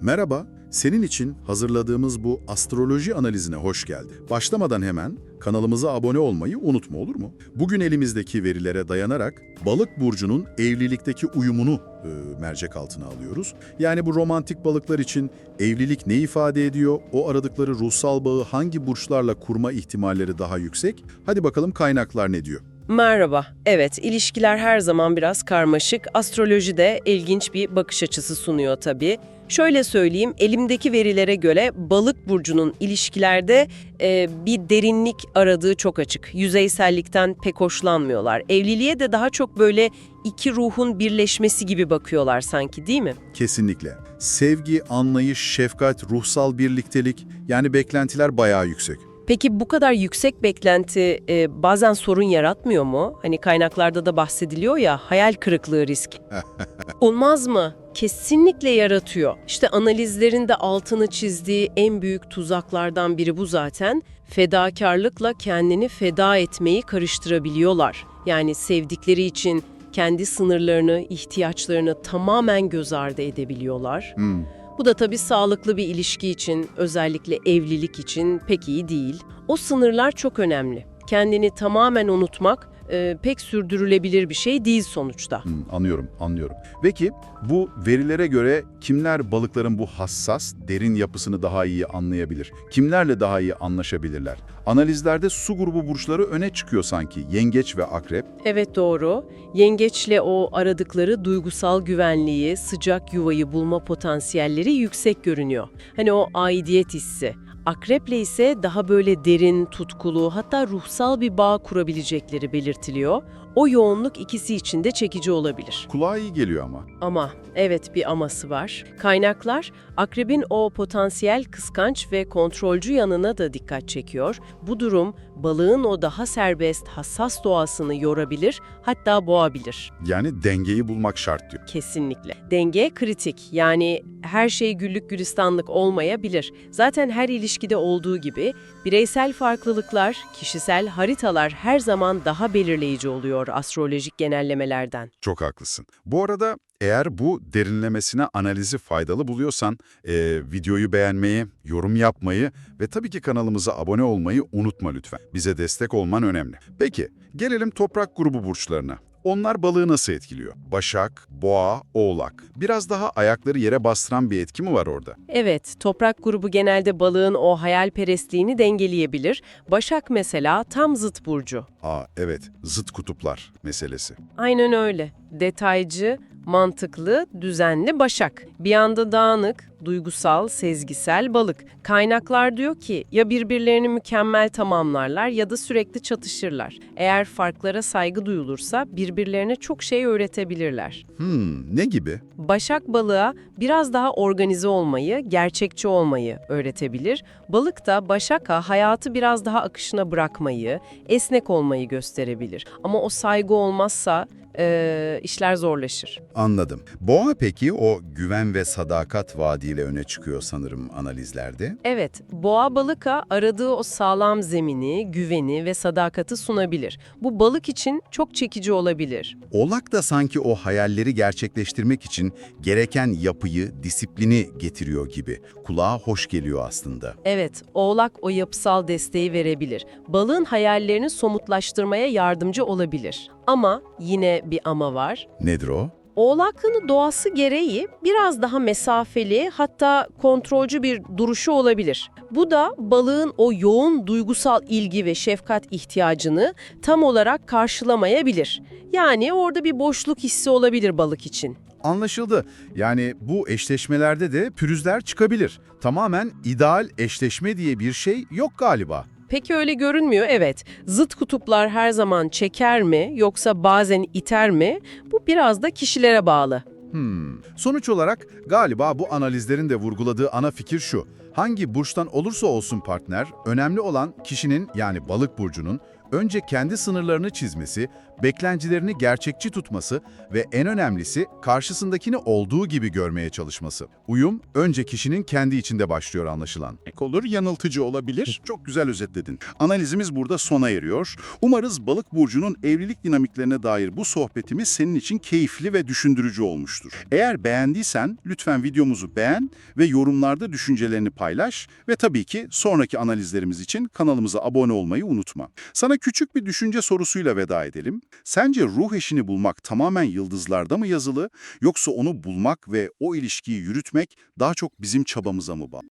Merhaba, senin için hazırladığımız bu astroloji analizine hoş geldi. Başlamadan hemen kanalımıza abone olmayı unutma olur mu? Bugün elimizdeki verilere dayanarak balık burcunun evlilikteki uyumunu e, mercek altına alıyoruz. Yani bu romantik balıklar için evlilik ne ifade ediyor? O aradıkları ruhsal bağı hangi burçlarla kurma ihtimalleri daha yüksek? Hadi bakalım kaynaklar ne diyor? Merhaba. Evet, ilişkiler her zaman biraz karmaşık. Astroloji de ilginç bir bakış açısı sunuyor tabii. Şöyle söyleyeyim, elimdeki verilere göre balık burcunun ilişkilerde e, bir derinlik aradığı çok açık. Yüzeysellikten pek hoşlanmıyorlar. Evliliğe de daha çok böyle iki ruhun birleşmesi gibi bakıyorlar sanki değil mi? Kesinlikle. Sevgi, anlayış, şefkat, ruhsal birliktelik yani beklentiler bayağı yüksek. Peki bu kadar yüksek beklenti e, bazen sorun yaratmıyor mu? Hani kaynaklarda da bahsediliyor ya hayal kırıklığı risk. Olmaz mı? Kesinlikle yaratıyor. İşte analizlerinde altını çizdiği en büyük tuzaklardan biri bu zaten. Fedakarlıkla kendini feda etmeyi karıştırabiliyorlar. Yani sevdikleri için kendi sınırlarını, ihtiyaçlarını tamamen göz ardı edebiliyorlar. Hmm. Bu da tabii sağlıklı bir ilişki için, özellikle evlilik için pek iyi değil. O sınırlar çok önemli. Kendini tamamen unutmak e, pek sürdürülebilir bir şey değil sonuçta. Hmm, anlıyorum, anlıyorum. Peki bu verilere göre kimler balıkların bu hassas, derin yapısını daha iyi anlayabilir? Kimlerle daha iyi anlaşabilirler? Analizlerde su grubu burçları öne çıkıyor sanki. Yengeç ve akrep. Evet doğru. Yengeçle o aradıkları duygusal güvenliği, sıcak yuvayı bulma potansiyelleri yüksek görünüyor. Hani o aidiyet hissi. Akreple ise daha böyle derin, tutkulu hatta ruhsal bir bağ kurabilecekleri belirtiliyor. O yoğunluk ikisi için de çekici olabilir. Kulağa iyi geliyor ama. Ama, evet bir aması var. Kaynaklar, akrebin o potansiyel kıskanç ve kontrolcü yanına da dikkat çekiyor. Bu durum, balığın o daha serbest, hassas doğasını yorabilir, hatta boğabilir. Yani dengeyi bulmak şart diyor. Kesinlikle. Denge kritik. Yani her şey güllük gülistanlık olmayabilir. Zaten her ilişkide olduğu gibi bireysel farklılıklar, kişisel haritalar her zaman daha belirleyici oluyor astrolojik genellemelerden. Çok haklısın. Bu arada eğer bu derinlemesine analizi faydalı buluyorsan e, videoyu beğenmeyi, yorum yapmayı ve tabii ki kanalımıza abone olmayı unutma lütfen. Bize destek olman önemli. Peki gelelim toprak grubu burçlarına. Onlar balığı nasıl etkiliyor? Başak, boğa, oğlak. Biraz daha ayakları yere bastıran bir etki mi var orada? Evet, toprak grubu genelde balığın o hayalperestliğini dengeleyebilir. Başak mesela tam zıt burcu. Aa evet, zıt kutuplar meselesi. Aynen öyle. Detaycı, mantıklı, düzenli Başak. Bir anda dağınık, duygusal, sezgisel balık. Kaynaklar diyor ki ya birbirlerini mükemmel tamamlarlar ya da sürekli çatışırlar. Eğer farklara saygı duyulursa birbirlerine çok şey öğretebilirler. Hmm, ne gibi? Başak balığa biraz daha organize olmayı, gerçekçi olmayı öğretebilir. Balık da Başak'a hayatı biraz daha akışına bırakmayı, esnek olmayı gösterebilir. Ama o saygı olmazsa eee, işler zorlaşır. Anladım. Boğa peki o güven ve sadakat vaadiyle öne çıkıyor sanırım analizlerde. Evet, boğa balıka aradığı o sağlam zemini, güveni ve sadakati sunabilir. Bu balık için çok çekici olabilir. Oğlak da sanki o hayalleri gerçekleştirmek için gereken yapıyı, disiplini getiriyor gibi. Kulağa hoş geliyor aslında. Evet, oğlak o yapısal desteği verebilir. Balığın hayallerini somutlaştırmaya yardımcı olabilir. Ama yine bir ama var. Nedir o? Oğlakın doğası gereği biraz daha mesafeli hatta kontrolcü bir duruşu olabilir. Bu da balığın o yoğun duygusal ilgi ve şefkat ihtiyacını tam olarak karşılamayabilir. Yani orada bir boşluk hissi olabilir balık için. Anlaşıldı. Yani bu eşleşmelerde de pürüzler çıkabilir. Tamamen ideal eşleşme diye bir şey yok galiba. Peki öyle görünmüyor evet. Zıt kutuplar her zaman çeker mi yoksa bazen iter mi? Bu biraz da kişilere bağlı. Hmm. Sonuç olarak galiba bu analizlerin de vurguladığı ana fikir şu. Hangi burçtan olursa olsun partner, önemli olan kişinin yani balık burcunun Önce kendi sınırlarını çizmesi, beklentilerini gerçekçi tutması ve en önemlisi karşısındakini olduğu gibi görmeye çalışması. Uyum önce kişinin kendi içinde başlıyor anlaşılan. Ek olur, yanıltıcı olabilir. Çok güzel özetledin. Analizimiz burada sona eriyor. Umarız balık burcunun evlilik dinamiklerine dair bu sohbetimiz senin için keyifli ve düşündürücü olmuştur. Eğer beğendiysen lütfen videomuzu beğen ve yorumlarda düşüncelerini paylaş ve tabii ki sonraki analizlerimiz için kanalımıza abone olmayı unutma. Sana küçük bir düşünce sorusuyla veda edelim. Sence ruh eşini bulmak tamamen yıldızlarda mı yazılı yoksa onu bulmak ve o ilişkiyi yürütmek daha çok bizim çabamıza mı bağlı?